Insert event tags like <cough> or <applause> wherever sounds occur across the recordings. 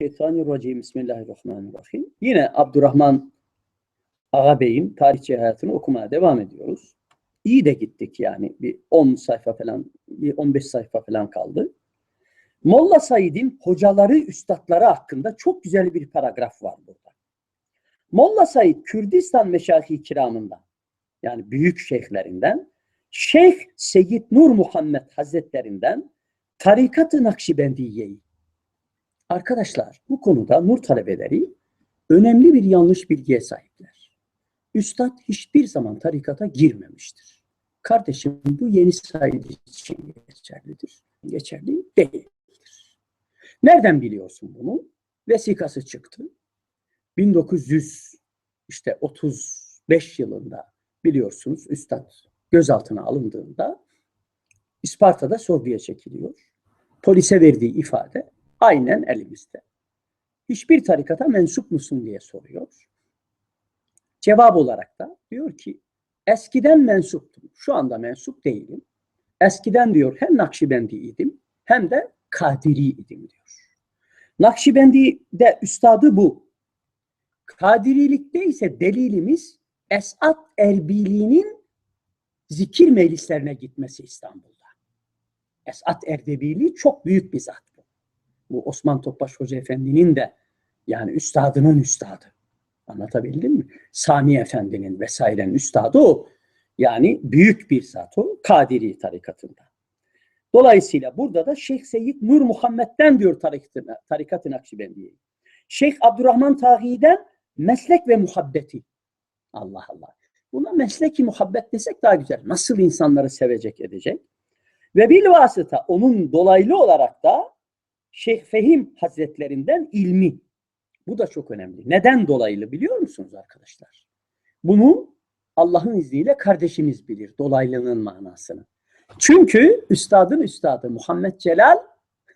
Mineşşeytanirracim. Bismillahirrahmanirrahim. Yine Abdurrahman Ağabey'in tarihçi hayatını okumaya devam ediyoruz. İyi de gittik yani. Bir 10 sayfa falan, bir 15 sayfa falan kaldı. Molla Said'in hocaları, üstadları hakkında çok güzel bir paragraf var burada. Molla Said Kürdistan meşahi kiramından yani büyük şeyhlerinden Şeyh Seyyid Nur Muhammed Hazretlerinden Tarikat-ı Nakşibendiye'yi Arkadaşlar bu konuda nur talebeleri önemli bir yanlış bilgiye sahipler. Üstad hiçbir zaman tarikata girmemiştir. Kardeşim bu yeni Said için geçerlidir. Geçerli değildir. Nereden biliyorsun bunu? Vesikası çıktı. 1900 işte 35 yılında biliyorsunuz Üstad gözaltına alındığında İsparta'da sorguya çekiliyor. Polise verdiği ifade aynen elimizde. Hiçbir tarikata mensup musun diye soruyor. Cevap olarak da diyor ki eskiden mensuptum. Şu anda mensup değilim. Eskiden diyor hem Nakşibendi idim hem de Kadiri idim diyor. Nakşibendi'de üstadı bu. Kadirilikte ise delilimiz Esat Erbili'nin zikir meclislerine gitmesi İstanbul'da. Esat Erdebili çok büyük bir zat bu. Osman Topbaş Hoca Efendi'nin de yani üstadının üstadı. Anlatabildim mi? Sami Efendi'nin vesairenin üstadı o. Yani büyük bir zat o. Kadiri tarikatında. Dolayısıyla burada da Şeyh Seyyid Nur Muhammed'den diyor tarikatı, tarikat-ı. Şeyh Abdurrahman Taği'den meslek ve muhabbeti. Allah Allah. Buna mesleki muhabbet desek daha güzel. Nasıl insanları sevecek edecek? Ve bil vasıta onun dolaylı olarak da Şeyh Fehim Hazretlerinden ilmi. Bu da çok önemli. Neden dolaylı biliyor musunuz arkadaşlar? Bunu Allah'ın izniyle kardeşimiz bilir dolaylının manasını. Çünkü üstadın üstadı Muhammed Celal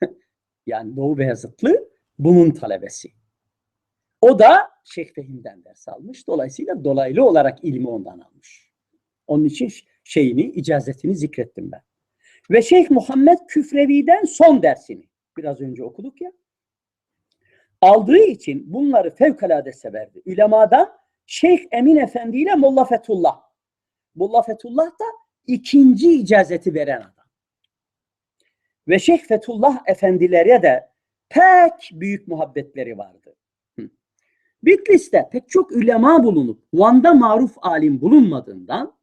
<laughs> yani Doğu Beyazıtlı bunun talebesi. O da Şeyh Fehim'den ders almış. Dolayısıyla dolaylı olarak ilmi ondan almış. Onun için şeyini, icazetini zikrettim ben. Ve Şeyh Muhammed Küfrevi'den son dersini biraz önce okuduk ya. Aldığı için bunları fevkalade severdi. Ülemadan Şeyh Emin Efendi ile Molla Fethullah. Molla Fethullah da ikinci icazeti veren adam. Ve Şeyh Fethullah efendilere de pek büyük muhabbetleri vardı. Bitlis'te pek çok ülema bulunup Van'da maruf alim bulunmadığından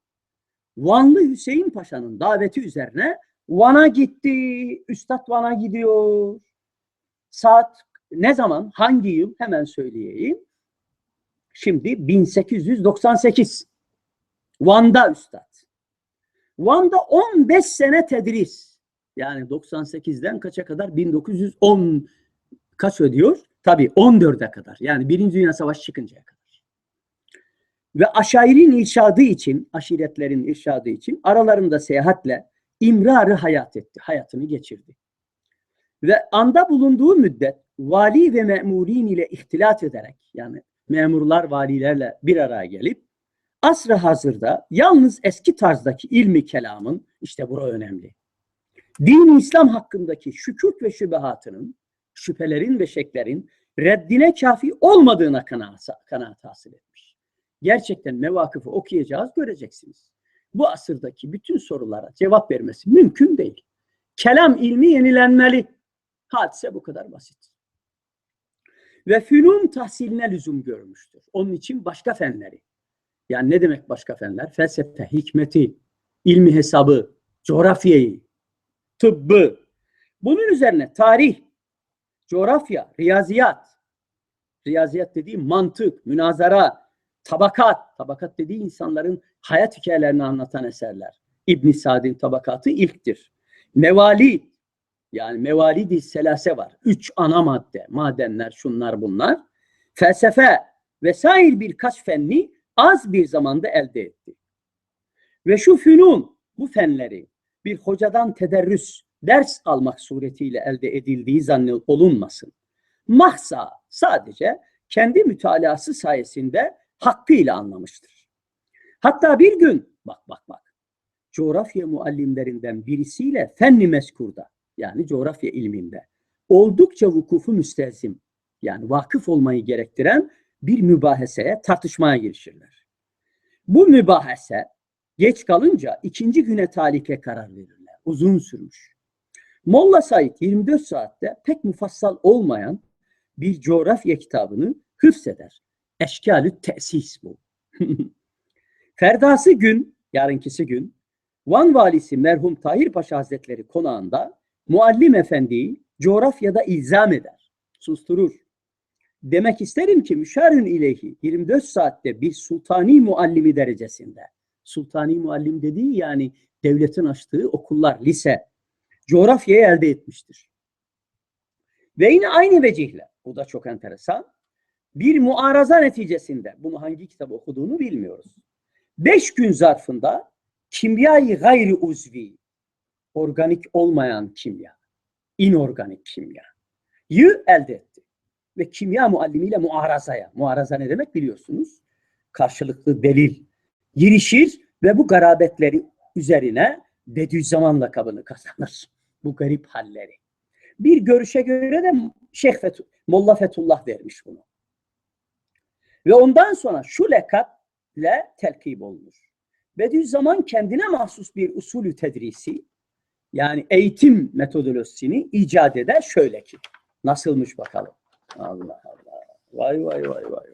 Vanlı Hüseyin Paşa'nın daveti üzerine Van'a gitti. Üstad Van'a gidiyor. Saat ne zaman? Hangi yıl? Hemen söyleyeyim. Şimdi 1898. Van'da Üstad. Van'da 15 sene tedris. Yani 98'den kaça kadar? 1910 kaç ödüyor? Tabii 14'e kadar. Yani Birinci Dünya Savaşı çıkıncaya kadar. Ve aşairin irşadı için, aşiretlerin irşadı için aralarında seyahatle imrarı hayat etti. Hayatını geçirdi. Ve anda bulunduğu müddet vali ve memurin ile ihtilat ederek yani memurlar valilerle bir araya gelip asrı hazırda yalnız eski tarzdaki ilmi kelamın işte bura önemli. Din İslam hakkındaki şükük ve şübehatının şüphelerin ve şeklerin reddine kafi olmadığına kanaat, kanaat hasıl etmiş. Gerçekten mevakıfı okuyacağız, göreceksiniz. Bu asırdaki bütün sorulara cevap vermesi mümkün değil. Kelam ilmi yenilenmeli. Hadise bu kadar basit. Ve fünun tahsiline lüzum görmüştür. Onun için başka fenleri. Yani ne demek başka fenler? Felsefe, hikmeti, ilmi hesabı, coğrafyayı, tıbbı. Bunun üzerine tarih, coğrafya, riyaziyat, riyaziyat dediğim mantık, münazara, tabakat, tabakat dediği insanların hayat hikayelerini anlatan eserler. İbn Sad'in tabakatı ilktir. Mevali, yani mevalidi selase var. Üç ana madde, madenler, şunlar bunlar. Felsefe vesaire birkaç fenni az bir zamanda elde etti. Ve şu fünun, bu fenleri bir hocadan tederrüs, ders almak suretiyle elde edildiği zannı olunmasın. Mahsa sadece kendi mütalası sayesinde hakkıyla anlamıştır. Hatta bir gün, bak bak bak, coğrafya muallimlerinden birisiyle fenni meskurda, yani coğrafya ilminde, oldukça vukufu müstezim, Yani vakıf olmayı gerektiren bir mübaheseye, tartışmaya girişirler. Bu mübahese geç kalınca ikinci güne talike karar verirler. Uzun sürmüş. Molla Said 24 saatte pek mufassal olmayan bir coğrafya kitabını hıfzeder. Eşkalü tesis bu. <laughs> Ferdası gün, yarınkisi gün, Van valisi merhum Tahir Paşa Hazretleri konağında muallim efendiyi coğrafyada ilzam eder, susturur. Demek isterim ki müşerün ileyhi 24 saatte bir sultani muallimi derecesinde. Sultani muallim dediği yani devletin açtığı okullar, lise, coğrafyayı elde etmiştir. Ve yine aynı vecihle, bu da çok enteresan, bir muaraza neticesinde, bunu hangi kitap okuduğunu bilmiyoruz. Beş gün zarfında kimyayı gayri uzvi, organik olmayan kimya, inorganik kimya, yı elde etti. Ve kimya muallimiyle muarazaya, muaraza ne demek biliyorsunuz? Karşılıklı delil, girişir ve bu garabetleri üzerine Bediüzzaman lakabını kazanır. <laughs> Bu garip halleri. Bir görüşe göre de Şeyh Feth Molla Fethullah vermiş bunu. Ve ondan sonra şu lekap ile telkip olunur. Bediüzzaman kendine mahsus bir usulü tedrisi yani eğitim metodolojisini icat eder şöyle ki. Nasılmış bakalım. Allah Allah. Vay vay vay vay.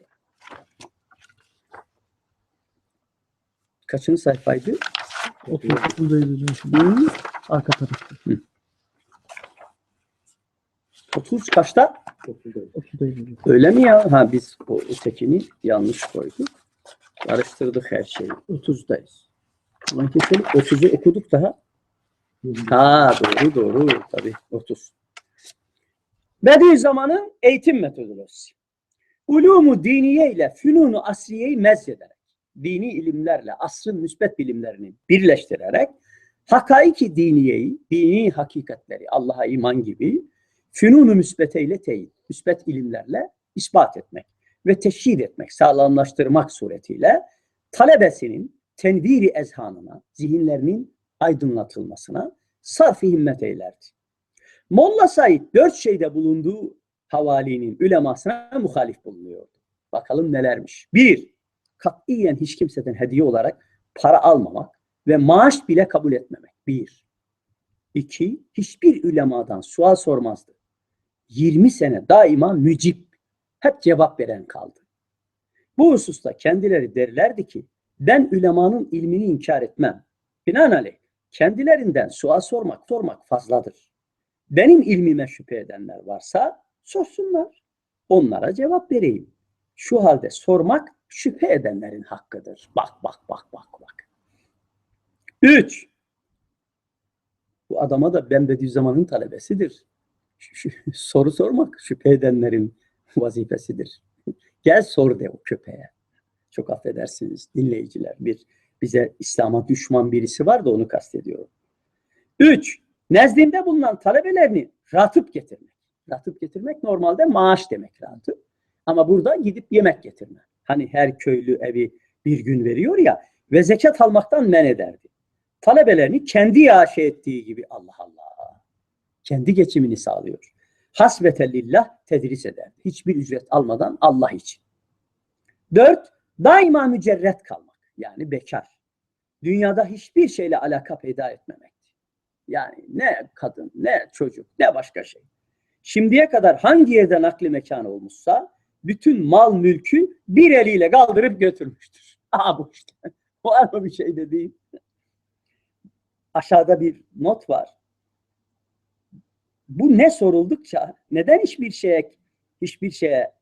Kaçıncı sayfaydı? 39'dayız hocam şimdi. Hı? Arka tarafta. 30 kaçta? 30'dayız hocam. Öyle mi ya? Ha biz o ötekini yanlış koyduk. Karıştırdık her şeyi. 30'dayız. Ulan keselim. 30'u okuduk daha. Ha doğru doğru. Tabii 30. Bediüzzaman'ın eğitim metodolojisi. Ulumu diniye ile fünunu asriyeyi mezcederek, dini ilimlerle asrın müsbet bilimlerini birleştirerek hakaiki diniyeyi, dini hakikatleri, Allah'a iman gibi fünunu müsbete ile teyit, müsbet ilimlerle ispat etmek ve teşhir etmek, sağlamlaştırmak suretiyle talebesinin tenviri ezhanına, zihinlerinin aydınlatılmasına sarf-ı himmet eylerdi. Molla Said dört şeyde bulunduğu havalinin ülemasına muhalif bulunuyordu. Bakalım nelermiş. Bir, katiyen hiç kimseden hediye olarak para almamak ve maaş bile kabul etmemek. Bir. İki, hiçbir ülemadan sual sormazdı. 20 sene daima mücip, hep cevap veren kaldı. Bu hususta kendileri derlerdi ki, ben ülemanın ilmini inkar etmem. Binaenaleyh kendilerinden sual sormak, sormak fazladır. Benim ilmime şüphe edenler varsa sorsunlar. Onlara cevap vereyim. Şu halde sormak şüphe edenlerin hakkıdır. Bak bak bak bak bak. Üç. Bu adama da ben Bediüzzaman'ın talebesidir. Soru sormak şüphe edenlerin vazifesidir. Gel sor de o köpeğe. Çok affedersiniz dinleyiciler. Bir bize İslam'a düşman birisi var da onu kastediyorum. Üç, nezdinde bulunan talebelerini ratıp getirmek. Ratıp getirmek normalde maaş demek ratıp. Ama burada gidip yemek getirme. Hani her köylü evi bir gün veriyor ya ve zekat almaktan men ederdi. Talebelerini kendi yaşa ettiği gibi Allah Allah. Kendi geçimini sağlıyor. Hasbete lillah tedris ederdi. Hiçbir ücret almadan Allah için. Dört, daima mücerret kalmak. Yani bekar. Dünyada hiçbir şeyle alaka peyda etmemek. Yani ne kadın, ne çocuk, ne başka şey. Şimdiye kadar hangi yerde nakli mekanı olmuşsa bütün mal mülkü bir eliyle kaldırıp götürmüştür. <laughs> Aha bu işte. Var mı bir şey dediğim? Aşağıda bir not var. Bu ne soruldukça, neden hiçbir şeye, hiçbir şeye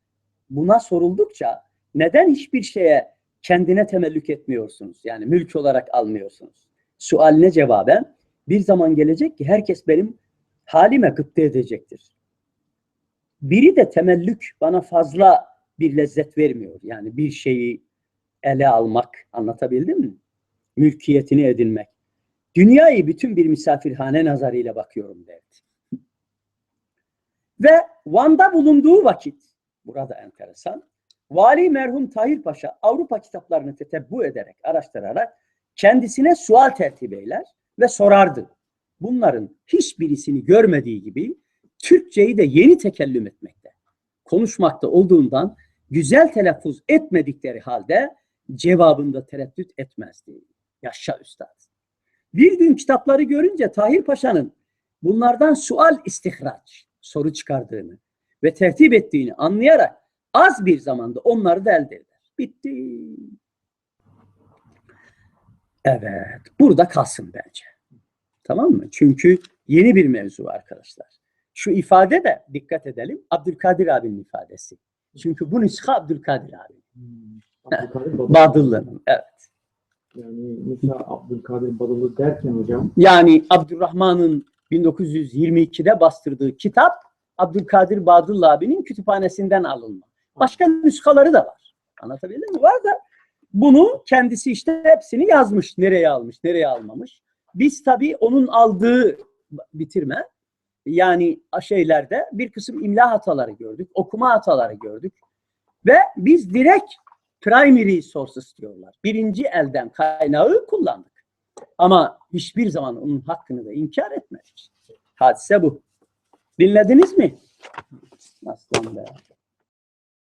buna soruldukça neden hiçbir şeye kendine temellük etmiyorsunuz? Yani mülk olarak almıyorsunuz. Sualine cevaben bir zaman gelecek ki herkes benim halime gıpta edecektir. Biri de temellük bana fazla bir lezzet vermiyor. Yani bir şeyi ele almak anlatabildim mi? Mülkiyetini edinmek. Dünyayı bütün bir misafirhane nazarıyla bakıyorum derdi. Ve Van'da bulunduğu vakit, burada enteresan, Vali merhum Tahir Paşa Avrupa kitaplarını tetebbu ederek, araştırarak kendisine sual tertip eyler ve sorardı. Bunların hiçbirisini görmediği gibi Türkçeyi de yeni tekellüm etmekte. konuşmakta olduğundan güzel telaffuz etmedikleri halde cevabında tereddüt etmezdi. Yaşa üstad. Bir gün kitapları görünce Tahir Paşa'nın bunlardan sual istihraç, soru çıkardığını ve tertip ettiğini anlayarak az bir zamanda onları da elde eder. Bitti. Evet. Burada kalsın bence. Tamam mı? Çünkü yeni bir mevzu arkadaşlar. Şu ifade de dikkat edelim. Abdülkadir abinin ifadesi. Çünkü bu nüsha Abdülkadir abi. Hmm. Abdülkadir. Badıllı'nın. Evet. Yani mesela Abdülkadir Badılı derken hocam Yani Abdurrahman'ın 1922'de bastırdığı kitap Abdülkadir Badıllı abinin kütüphanesinden alınma. Başka nüshaları da var. Anlatabildim mi? Var da bunu kendisi işte hepsini yazmış. Nereye almış, nereye almamış. Biz tabii onun aldığı bitirme yani şeylerde bir kısım imla hataları gördük, okuma hataları gördük. Ve biz direkt primary sources diyorlar. Birinci elden kaynağı kullandık. Ama hiçbir zaman onun hakkını da inkar etmedik. Hadise bu. Dinlediniz mi? Aslan.